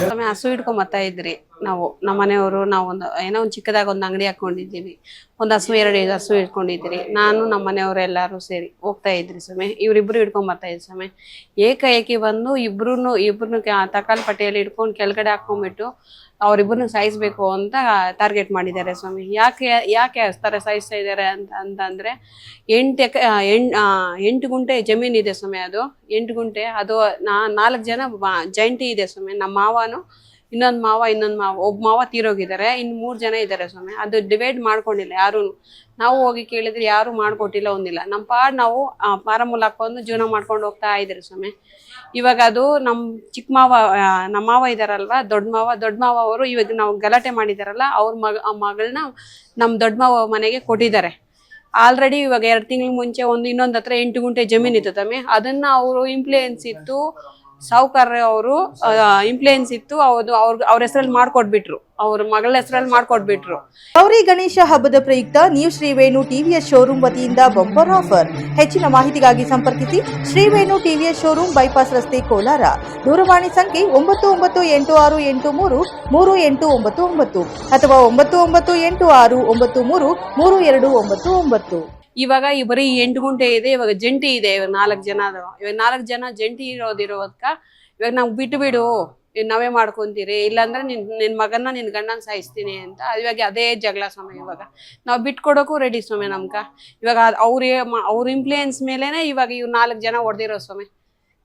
ಸ್ವಾಮಿ ಹಸು ಹಿಡ್ಕೊಂಬತ್ತಾ ಇದ್ರಿ. ನಾವು, ನಮ್ಮ ಮನೆಯವರು ನಾವು ಒಂದು, ಏನೋ ಒಂದು ಚಿಕ್ಕದಾಗ ಒಂದು ಅಂಗಡಿ ಹಾಕೊಂಡಿದ್ದೀವಿ. ಒಂದು ಹಸು, ಎರಡು ಹಸು ಇಟ್ಕೊಂಡಿದ್ದೀರಿ. ನಾನು, ನಮ್ಮ ಮನೆಯವರು ಎಲ್ಲರೂ ಸೇರಿ ಹೋಗ್ತಾ ಇದ್ರಿ ಸ್ವಾಮಿ. ಇವರಿಬ್ಬರು ಹಿಡ್ಕೊಂಡ್ ಬರ್ತಾ ಇದ್ರಿ ಸ್ವಾಮಿ. ಏಕಾಏಕಿ ಬಂದು ಇಬ್ರು ಇಬ್ರು ತಕಾಲ್ ಪಟ್ಟಿಯಲ್ಲಿ ಹಿಡ್ಕೊಂಡು ಕೆಳಗಡೆ ಹಾಕೊಂಡ್ಬಿಟ್ಟು ಅವ್ರಿಬ್ರನ್ನ ಸಾಯಿಸ್ಬೇಕು ಅಂತ ಟಾರ್ಗೆಟ್ ಮಾಡಿದ್ದಾರೆ ಸ್ವಾಮಿ. ಯಾಕೆ ಯಾಕೆ ಥರ ಸಾಯಿಸ್ತಾ ಇದ್ದಾರೆ ಅಂತ, ಅಂತಂದ್ರೆ ಎಂಟು ಎಕ ಎಂಟು ಎಂಟು ಗುಂಟೆ ಇದೆ ಸ್ವಾಮಿ ಅದು. ಎಂಟು ಗುಂಟೆ, ಅದು ನಾ ನಾಲ್ಕು ಜನ ಜಂಟಿ ಇದೆ ಸ್ವಾಮಿ. ನಮ್ಮ ಮಾವನು ಇನ್ನೊಂದು ಮಾವ ಇನ್ನೊಂದು ಮಾವ. ಒಬ್ಬ ಮಾವ ತೀರೋಗಿದ್ದಾರೆ. ಇನ್ನು ಮೂರು ಜನ ಇದ್ದಾರೆ ಸ್ವಾಮಿ. ಅದು ಡಿವೈಡ್ ಮಾಡ್ಕೊಂಡಿಲ್ಲ, ಯಾರು. ನಾವು ಹೋಗಿ ಕೇಳಿದ್ರೆ ಯಾರು ಮಾಡ್ಕೊಟ್ಟಿಲ್ಲ ಒಂದಿಲ್ಲ. ನಮ್ಮ ಪಾಡ್ ನಾವು ಪಾರಮೂಲ ಹಾಕೊಂಡು ಜೀವನ ಮಾಡ್ಕೊಂಡು ಹೋಗ್ತಾ ಇದ್ರಿ ಸ್ವಾಮಿ. ಇವಾಗ ಅದು ನಮ್ಮ ಚಿಕ್ಕ ಮಾವ ನಮ್ಮ ಮಾವ ಇದಾರಲ್ವಾ? ದೊಡ್ಡ ಮಾವ. ದೊಡ್ಡ ಮಾವ ಅವರು ಇವಾಗ ನಾವು ಗಲಾಟೆ ಮಾಡಿದಾರಲ್ಲ, ಅವ್ರ ಮಗ ಮಗಳನ್ನ ನಮ್ಮ ದೊಡ್ಡ ಮಾವ ಮನೆಗೆ ಕೊಟ್ಟಿದ್ದಾರೆ. ಆಲ್ರೆಡಿ ಇವಾಗ ಎರಡು ತಿಂಗಳ ಮುಂಚೆ ಒಂದು ಇನ್ನೊಂದು ಹತ್ರ ಎಂಟು ಗುಂಟೆ ಜಮೀನ್ ಇತ್ತು ತಮ್ಮಿ ಅದನ್ನ ಅವರು ಇಂಪ್ಲೂಯೆನ್ಸ್ ಇತ್ತು ಸಾವುಕಾರ ಅವರು ಇಂಪ್ಲೂಯೆನ್ಸ್ ಇತ್ತು ಅವರು ಅವ್ರ ಹೆಸರಲ್ಲಿ ಮಾಡ್ಕೊಟ್ಬಿಟ್ರು. ಅವ್ರ ಮಗಳ ಹೆಸರಲ್ಲಿ ಮಾಡ್ಕೊಟ್ಬಿಟ್ರು. ಗೌರಿ ಗಣೇಶ ಹಬ್ಬದ ಪ್ರಯುಕ್ತ ನೀವು ಶ್ರೀವೇಣು ಟಿವಿಎಸ್ ಶೋರೂಮ್ ವತಿಯಿಂದ ಬಂಪರ್ ಆಫರ್. ಹೆಚ್ಚಿನ ಮಾಹಿತಿಗಾಗಿ ಸಂಪರ್ಕಿಸಿ ಶ್ರೀವೇಣು ಟಿವಿಎಸ್ ಶೋರೂಮ್ ಬೈಪಾಸ್ ರಸ್ತೆ ಕೋಲಾರ. ದೂರವಾಣಿ ಸಂಖ್ಯೆ ಒಂಬತ್ತು ಒಂಬತ್ತು ಎಂಟು ಆರು ಎಂಟು ಮೂರು ಮೂರು ಎಂಟು ಒಂಬತ್ತು ಒಂಬತ್ತು ಅಥವಾ ಒಂಬತ್ತು ಒಂಬತ್ತು ಎಂಟು ಆರು ಒಂಬತ್ತು ಮೂರು ಮೂರು ಎರಡು ಒಂಬತ್ತು ಒಂಬತ್ತು. ಇವಾಗ ಈ ಬರೀ ಎಂಟು ಗುಂಟೆ ಇದೆ, ಇವಾಗ ಜಂಟಿ ಇದೆ, ಇವಾಗ ನಾಲ್ಕು ಜನ ಅದಾವ. ಇವಾಗ ನಾಲ್ಕು ಜನ ಜಂಟಿ ಇರೋದಿರೋದಕ್ಕ ಇವಾಗ ನಾವು ಬಿಟ್ಟು ಬಿಡು ನಾವೇ ಮಾಡ್ಕೊಂತೀರಿ, ಇಲ್ಲಾಂದ್ರೆ ನಿನ್ ನಿನ್ ಮಗನ್ನ ನಿನ್ ಗಂಡನ ಸಾಯಿಸ್ತೀನಿ ಅಂತ. ಇವಾಗ ಅದೇ ಜಗಳ ಸ್ವಾಮಿ ಇವಾಗ. ನಾವು ಬಿಟ್ಕೊಡೋಕು ರೆಡಿ ಸ್ವಾಮಿ ನಮ್ಗ. ಇವಾಗ ಅವ್ರ ಅವ್ರ ಇಂಪ್ಲೂಯೆನ್ಸ್ ಮೇಲೇನೆ ಇವಾಗ ಇವ್ ನಾಲ್ಕು ಜನ ಹೊಡೆದಿರೋ ಸ್ವಾಮಿ.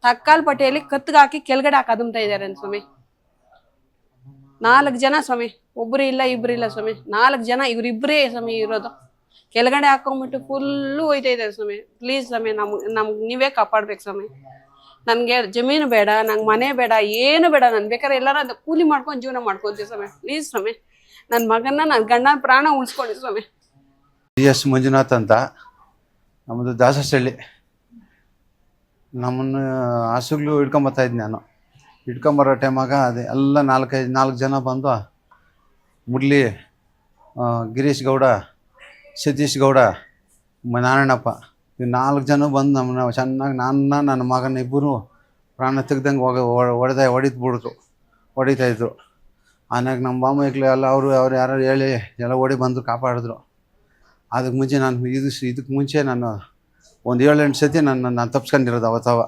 ತಕ್ಕಾಲ್ ಪಟ್ಟಿಯಲ್ಲಿ ಕತ್ಗೆ ಹಾಕಿ ಕೆಳಗಡೆ ಹಾಕದುಮ್ತಾ ಇದಾರೆ ಸ್ವಾಮಿ. ನಾಲ್ಕು ಜನ ಸ್ವಾಮಿ. ಒಬ್ರು ಇಲ್ಲ, ಇಬ್ರು ಇಲ್ಲ ಸ್ವಾಮಿ. ನಾಲ್ಕು ಜನ ಇವ್ರಿಬ್ರೇ ಸ್ವಾಮಿ ಇರೋದು. ಕೆಳಗಡೆ ಹಾಕೊಂಡ್ಬಿಟ್ಟು ಫುಲ್ಲು ಹೋಯ್ತಾ ಇದ್ದಾರೆ ಸ್ವಾಮಿ. ಪ್ಲೀಸ್ ಸ್ವಾಮಿ ನಮ್ ನಮ್ಗೆ ನೀವೇ ಕಾಪಾಡ್ಬೇಕು ಸ್ವಾಮಿ. ನನಗೆ ಜಮೀನು ಬೇಡ, ನಂಗೆ ಮನೆ ಬೇಡ, ಏನು ಬೇಡ ನನ್ ಬೇಕಾದ್ರೆ ಎಲ್ಲಾರ ಕೂಲಿ ಮಾಡ್ಕೊಂಡು ಜೀವನ ಮಾಡ್ಕೊಂತೀವಿ ಸ್ವಾಮಿ. ಪ್ಲೀಸ್ ಸ್ವಾಮಿ ನನ್ನ ಮಗನ್ನ ನನ್ನ ಗಂಡನ ಪ್ರಾಣ ಉಳಿಸ್ಕೊಂಡಿ ಸ್ವಾಮಿ. ಜಿ ಎಸ್ ಮಂಜುನಾಥ್ ಅಂತ. ನಮ್ಮದು ದಾಸಸಳ್ಳಿ ನಮ್ಮನ್ನು ಹಸುಗ್ಳು ಇದ್ದೆ ನಾನು. ಹಿಡ್ಕೊಂಬರೋ ಟೈಮಾಗ ಅದೇ ಎಲ್ಲ ನಾಲ್ಕೈದು, ನಾಲ್ಕು ಜನ ಬಂದು ಮುಡ್ಲಿ ಗಿರೀಶ್ ಗೌಡ ಸತೀಶ್ ಗೌಡ ನಾರಾಯಣಪ್ಪ ಇವ್ ನಾಲ್ಕು ಜನ ಬಂದು ನಮ್ಮನ್ನ ಚೆನ್ನಾಗಿ ನನ್ನ ನನ್ನ ಮಗನ ಇಬ್ಬರು ಪ್ರಾಣ ತೆಗ್ದಂಗೆ ಹೋಗ ಹೊಡೆದ ಹೊಡಿತು ಬಿಡ್ತು ಹೊಡಿತಾ ಇದ್ರು. ಆಮ್ಯಾಗ ನಮ್ಮ ಬಾಮೈಕ್ಳು ಎಲ್ಲ ಅವರು, ಅವ್ರು ಯಾರು ಹೇಳಿ, ಎಲ್ಲ ಓಡಿ ಬಂದು ಕಾಪಾಡಿದ್ರು. ಅದಕ್ಕೆ ಮುಂಚೆ ನಾನು, ಇದು ಇದಕ್ಕೆ ಮುಂಚೆ ನಾನು ಒಂದು ಏಳೆಂಟು ಸತಿ ನಾನು ನಾನು ತಪ್ಸ್ಕೊಂಡಿರೋದು ಅವತ್ತವ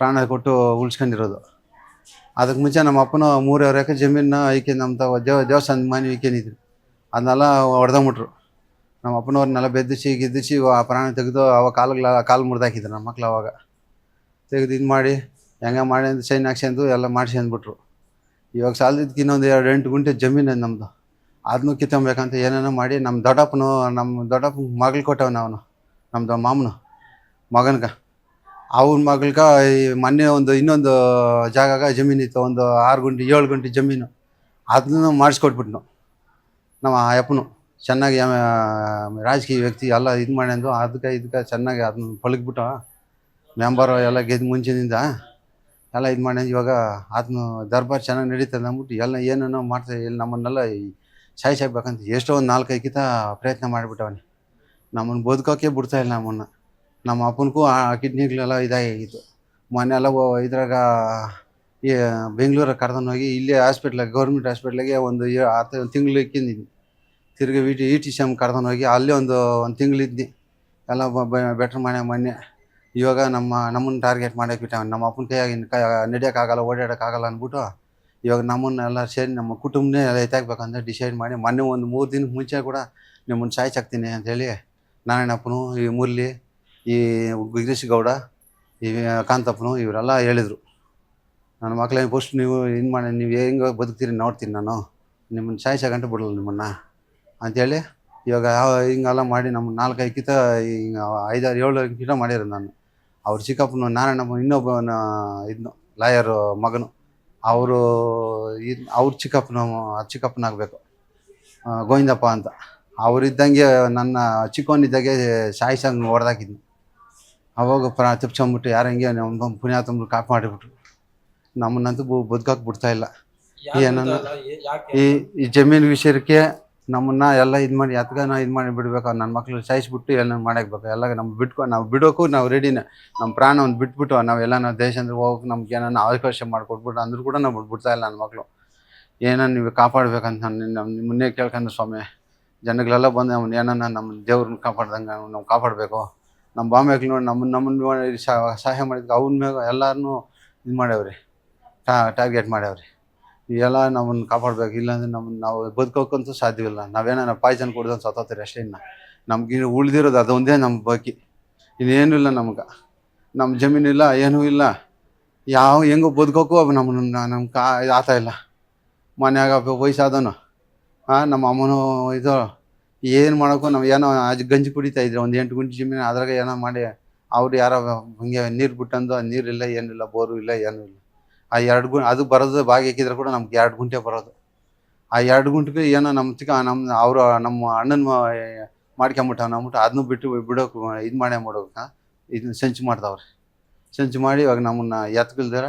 ಪ್ರಾಣ ಕೊಟ್ಟು ಉಳಿಸ್ಕೊಂಡಿರೋದು. ಅದಕ್ಕೆ ಮುಂಚೆ ನಮ್ಮ ಅಪ್ಪನ ಮೂರು ಎಕರೆ ಜಮೀನ ಐಕೆ ನಮ್ಮ ತವ ದೇವ ದೇವಸ್ಥಾನ ಮನೆ ಇಕ್ಕೇನಿದ್ರು ಅದನ್ನೆಲ್ಲ ಹೊಡೆದಂಬಿಟ್ರು ನಮ್ಮ ಅಪ್ಪನವ್ರನ್ನೆಲ್ಲ ಬೆದ್ದಿಸಿ, ಗೆದ್ದಿಸಿ, ಆ ಪ್ರಾಣ ತೆಗೆದು ಅವ ಕಾಲುಗಳ, ಕಾಲು ಮುರಿದಾಕಿದ್ರು ನಮ್ಮ ಮಕ್ಳು ಅವಾಗ. ತೆಗೆದು ಇದು ಮಾಡಿ, ಹೆಂಗೆ ಮಾಡಿ ಅಂತ ಸೈನ್ ಹಾಕ್ಸ್ಕೊಂಡು ಎಲ್ಲ ಮಾಡಿಸಿ ಅಂದ್ಬಿಟ್ರು. ಇವಾಗ ಸಾಲದಿದ್ದಕ್ಕೆ ಇನ್ನೊಂದು ಎರಡು ಎಂಟು ಗುಂಟೆ ಜಮೀನು ನಮ್ಮದು ಅದನ್ನು ಕಿತ್ತೊಬೇಕಂತ ಏನೇನೋ ಮಾಡಿ ನಮ್ಮ ದೊಡ್ಡಪ್ಪನು, ನಮ್ಮ ದೊಡ್ಡಪ್ಪ ಮಗಳು ಕೊಟ್ಟವನು ಅವನು ನಮ್ಮದು ಮಾಮನು, ಮಗನಗ. ಅವನ ಮಗಳ್ಗ ಈ ಮೊನ್ನೆ ಒಂದು ಇನ್ನೊಂದು ಜಾಗಾಗ ಜಮೀನು ಇತ್ತು, ಒಂದು ಆರು ಗುಂಟೆ, ಏಳು ಗುಂಟೆ ಜಮೀನು. ಅದನ್ನು ಮಾಡಿಸ್ಕೊಟ್ಬಿಟ್ನು ನಮ್ಮ ಅಪ್ಪನು ಚೆನ್ನಾಗಿ ರಾಜಕೀಯ ವ್ಯಕ್ತಿ ಎಲ್ಲ ಇದು ಮಾಡ್ಯಂದು ಅದಕ್ಕೆ ಇದಕ್ಕೆ ಚೆನ್ನಾಗಿ ಅದನ್ನ ಪಳಗ್ಬಿಟ್ಟು. ಮೆಂಬರು ಎಲ್ಲ ಗೆದ್ದು ಮುಂಚಿನಿಂದ ಎಲ್ಲ ಇದು ಮಾಡ್ಯಂದು, ಇವಾಗ ಅದನ್ನ ದರ್ಬಾರ್ ಚೆನ್ನಾಗಿ ನಡೀತದೆ ಅಂದ್ಬಿಟ್ಟು ಎಲ್ಲ ಏನೇನೋ ಮಾಡ್ತಾ ಇಲ್ಲಿ ನಮ್ಮನ್ನೆಲ್ಲ ಸಾಯಿಸಾಕ್ಬೇಕಂತ ಎಷ್ಟೋ ಒಂದು ನಾಲ್ಕೈದು ಕಿತ ಪ್ರಯತ್ನ ಮಾಡಿಬಿಟ್ಟವನೆ. ನಮ್ಮನ್ನು ಬದುಕೋಕೆ ಬಿಡ್ತಾ ಇಲ್ಲ ನಮ್ಮನ್ನು. ನಮ್ಮ ಅಪ್ಪನಿಗೂ ಆ ಕಿಡ್ನಿಗಳೆಲ್ಲ ಇದಾಗಿತ್ತು. ಮೊನ್ನೆಲ್ಲ ಇದ್ರಾಗ, ಈ, ಬೆಂಗಳೂರಿಗೆ ಕರ್ಕೊಂಡು ಹೋಗಿ, ಇಲ್ಲೇ ಹಾಸ್ಪಿಟ್ಲಾಗ, ಗೌರ್ಮೆಂಟ್ ಹಾಸ್ಪಿಟ್ಲಾಗೆ ಒಂದು ಹತ್ತು ತಿಂಗಳು ಇಕ್ಕಿದ್ದೀನಿ ತಿರ್ಗಿ V T E T C M ಕರ್ಕೊಂಡು ಹೋಗಿ ಅಲ್ಲೇ ಒಂದು ಒಂದು ತಿಂಗಳು ಇದ್ದಿ ಎಲ್ಲ ಬೆಟ್ರ್ ಮನೆ, ಮೊನ್ನೆ. ಇವಾಗ ನಮ್ಮ, ನಮ್ಮನ್ನು ಟಾರ್ಗೆಟ್ ಮಾಡಕ್ಕೆ ಬಿಟ್ಟ ನಮ್ಮ ಅಪ್ಪನ ಕೈಯಾಗ ಕೈ ನಡೆಯೋಕ್ಕಾಗಲ್ಲ ಓಡಾಡೋಕ್ಕಾಗಲ್ಲ ಅಂದ್ಬಿಟ್ಟು ಇವಾಗ ನಮ್ಮನ್ನೆಲ್ಲ ಸೇರಿ ನಮ್ಮ ಕುಟುಂಬನೇ ಎಲ್ಲ ಎತ್ತಾಕ್ಬೇಕಂತ ಡಿಸೈಡ್ ಮಾಡಿ ಮೊನ್ನೆ ಒಂದು ಮೂರು ದಿನಕ್ಕೆ ಮುಂಚೆ ಕೂಡ ನಿಮ್ಮನ್ನು ಸಾಯ್ಸಾಕ್ತೀನಿ ಅಂಥೇಳಿ ನಾರಾಯಣಪ್ಪನು, ಈ ಮುರಳಿ, ಈ ಗಿರೀಶ್ ಗೌಡ, ಈ ಕಾಂತಪ್ಪನು ಇವರೆಲ್ಲ ಹೇಳಿದರು. ನನ್ನ ಮಕ್ಕಳೇ ಫಸ್ಟ್ ನೀವು ಇದು ಮಾಡಿ, ನೀವು ಹೆಂಗೆ ಬದುಕ್ತೀರಿ ನೋಡ್ತೀನಿ ನಾನು. ನಿಮ್ಮನ್ನು ಸಾಯ್ಸಕ್ಕಂಟ ಬಿಡಲ್ಲ ನಿಮ್ಮನ್ನು. ಅಂಥೇಳಿ ಇವಾಗ ಯಾವ ಹಿಂಗೆಲ್ಲ ಮಾಡಿ ನಮ್ಮ ನಾಲ್ಕೈದು ಕಿತ ಹಿಂಗೆ ಐದಾರು ಏಳು ಕಿತ ಮಾಡಿರೋದು ನಾನು. ಅವ್ರ ಚಿಕ್ಕಪ್ಪನ ನಾರಾಯಣಪ್ಪ ಇನ್ನೊಬ್ಬ ಇದನ್ನು ಲಾಯರು ಮಗನು. ಅವರು ಇದು ಅವ್ರ ಚಿಕ್ಕಪ್ಪನ ಚಿಕ್ಕಪ್ಪನಾಗಬೇಕು. ಗೋವಿಂದಪ್ಪ ಅಂತ. ಅವರಿದ್ದಂಗೆ ನನ್ನ ಚಿಕ್ಕವನಿದ್ದಾಗೆ ಸಾಯಿಸಂಗೆ ಹೊಡೆದಾಕಿದ್ನು. ಅವಾಗ ಪ್ರಾ ತಿಪ್ಸಂಬಿಟ್ಟು ಯಾರು ಹಿಂಗೆ ನಮ್ಮ ಪುಣ್ಯಾತಂಬ್ರು ಕಾಪು ಮಾಡಿಬಿಟ್ರು. ನಮ್ಮನ್ನಂತೂ ಬದುಕಕ್ಕೆ ಬಿಡ್ತಾ ಇಲ್ಲ. ಏನನ್ನ ಈ ಈ ಜಮೀನು ವಿಷಯಕ್ಕೆ ನಮ್ಮನ್ನ ಎಲ್ಲ ಇದು ಮಾಡಿ, ಎತ್ಗನ ಇದು ಮಾಡಿ ಬಿಡ್ಬೇಕು. ನನ್ನ ಮಕ್ಳು ಸಾಯಿಸ್ಬಿಟ್ಟು ಎಲ್ಲ ಮಾಡಾಕ್ಬೇಕು ಎಲ್ಲ ನಮ್ಮ ಬಿಟ್ಕೊ, ನಾವು ಬಿಡೋಕ್ಕೂ ನಾವು ರೆಡಿನೇ ನಮ್ಮ ಪ್ರಾಣ ಒಂದು ಬಿಟ್ಬಿಟ್ಟು ನಾವೆಲ್ಲ ನಾವು ದೇಶ ಅಂದ್ರೆ ಹೋಗೋಕೆ ನಮ್ಗೆ ಏನಾನ ಅವಕಾಶ ಮಾಡಿಕೊಟ್ಬಿಟ್ಟು ಅಂದ್ರೂ ಕೂಡ ನಾವು ಬಿಡ್ಬಿಡ್ತಾ ಇಲ್ಲ ನನ್ನ ಮಕ್ಕಳು ಏನನ್ನ ನೀವು ಕಾಪಾಡ್ಬೇಕಂತ ನಾನು ನಮ್ಮ ಮುನ್ನೆ ಕೇಳ್ಕೊಂಡು ಸ್ವಾಮಿ. ಜನಗಳೆಲ್ಲ ಬಂದು ಅವ್ನು ಏನನ್ನ ನಮ್ಮ ದೇವ್ರನ್ನ ಕಾಪಾಡ್ದಂಗೆ ನಾವು ಕಾಪಾಡಬೇಕು. ನಮ್ಮ ಬಾಂಬೆಗಳು ನೋಡಿ ನಮ್ಮ ನಮ್ಮನ್ನ ಸಹಾಯ ಮಾಡಿದ್ವಿ ಅವ್ನ ಮ್ಯಾಗ ಎಲ್ಲರನ್ನೂ ಇದು ಮಾಡ್ಯಾವ್ರಿ. ಟಾರ್ಗೆಟ್ ಮಾಡ್ಯಾವ್ರಿ. ಎಲ್ಲ ನಮ್ಮನ್ನು ಕಾಪಾಡ್ಬೇಕು, ಇಲ್ಲಾಂದ್ರೆ ನಮ್ಮನ್ನು ನಾವು ಬದುಕೋಕ್ಕಂತೂ ಸಾಧ್ಯವಿಲ್ಲ. ನಾವೇನ ಪಾಯ್ಸನ್ ಕುಡ್ದು ಸತ್ತೋತೀರಿ ಅಷ್ಟೇ ಇನ್ನು. ನಮ್ಗೆ ಉಳಿದಿರೋದು ಅದೊಂದೇ ನಮ್ಮ ಬಾಕಿ ಇನ್ನೇನು ಇಲ್ಲ ನಮ್ಗೆ. ನಮ್ಮ ಇಲ್ಲ, ಏನೂ ಇಲ್ಲ. ಯಾವ ಹೆಂಗೋ ಬದುಕೋಕ್ಕೂ ನಮ್ಮ ಕಾ, ಆತ ಇಲ್ಲ. ಮನ್ಯಾಗ ವಯಸ್ಸಾದನು ಹಾಂ ನಮ್ಮ ಅಮ್ಮನೂ ಇದು, ಏನು ಮಾಡೋಕ್ಕೂ ನಾವು ಏನೋ ಅಜ್ ಗಂಜಿ ಕುಡಿತಾ ಇದ್ರೆ. ಒಂದು ಎಂಟು ಗುಂಟೆ ಜಮೀನು ಅದ್ರಾಗ ಏನೋ ಮಾಡಿ, ಅವ್ರು ಯಾರೋ ಹಂಗೆ ನೀರು ಬಿಟ್ಟಂದು, ನೀರಿಲ್ಲ, ಏನಿಲ್ಲ, ಬೋರು ಇಲ್ಲ, ಏನೂ ಇಲ್ಲ. ಆ ಎರಡು ಗುಂಟೆ ಅದು ಬರೋದು ಬಾಗಿ ಹಾಕಿದ್ರೆ ಕೂಡ ನಮ್ಗೆ ಎರಡು ಗುಂಟೆ ಬರೋದು. ಆ ಎರಡು ಗುಂಟೆಗೆ ಏನೋ ನಮ್ಮ ಚಿಕ್ಕ ನಮ್ಮ ಅವರು ನಮ್ಮ ಅಣ್ಣನ ಮಾಡ್ಕೊಂಬಿಟ್ಟ ನಮ್ಬಿಟ್ಟು ಅದನ್ನು ಬಿಟ್ಟು ಬಿಡೋಕು ಇದು ಮಾಡೇ ಮಾಡೋಕೆ? ಇದನ್ನ ಸಂಚು ಮಾಡ್ದವ್ರಿ. ಸಂಚು ಮಾಡಿ ಇವಾಗ ನಮ್ಮನ್ನ ಎತ್ಕಲ್ದಾರ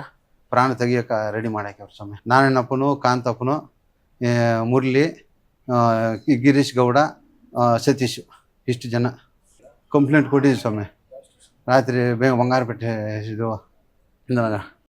ಪ್ರಾಣ ತೆಗಿಯೋಕೆ ರೆಡಿ ಮಾಡ್ಯಾಕ್ಯವ್ರ ಸ್ವಾಮಿ. ನಾರಾಯಣಪ್ಪನು, ಕಾಂತಪ್ಪನು ಮುರಳಿ ಗಿರೀಶ್ ಗೌಡ ಸತೀಶ್. ಇಷ್ಟು ಜನ. ಕಂಪ್ಲೇಂಟ್ ಕೊಟ್ಟಿದ್ದೀವಿ ಸ್ವಾಮಿ. ರಾತ್ರಿ ಬೇಗ ಬಂಗಾರಪೇಟೆ ಇದು.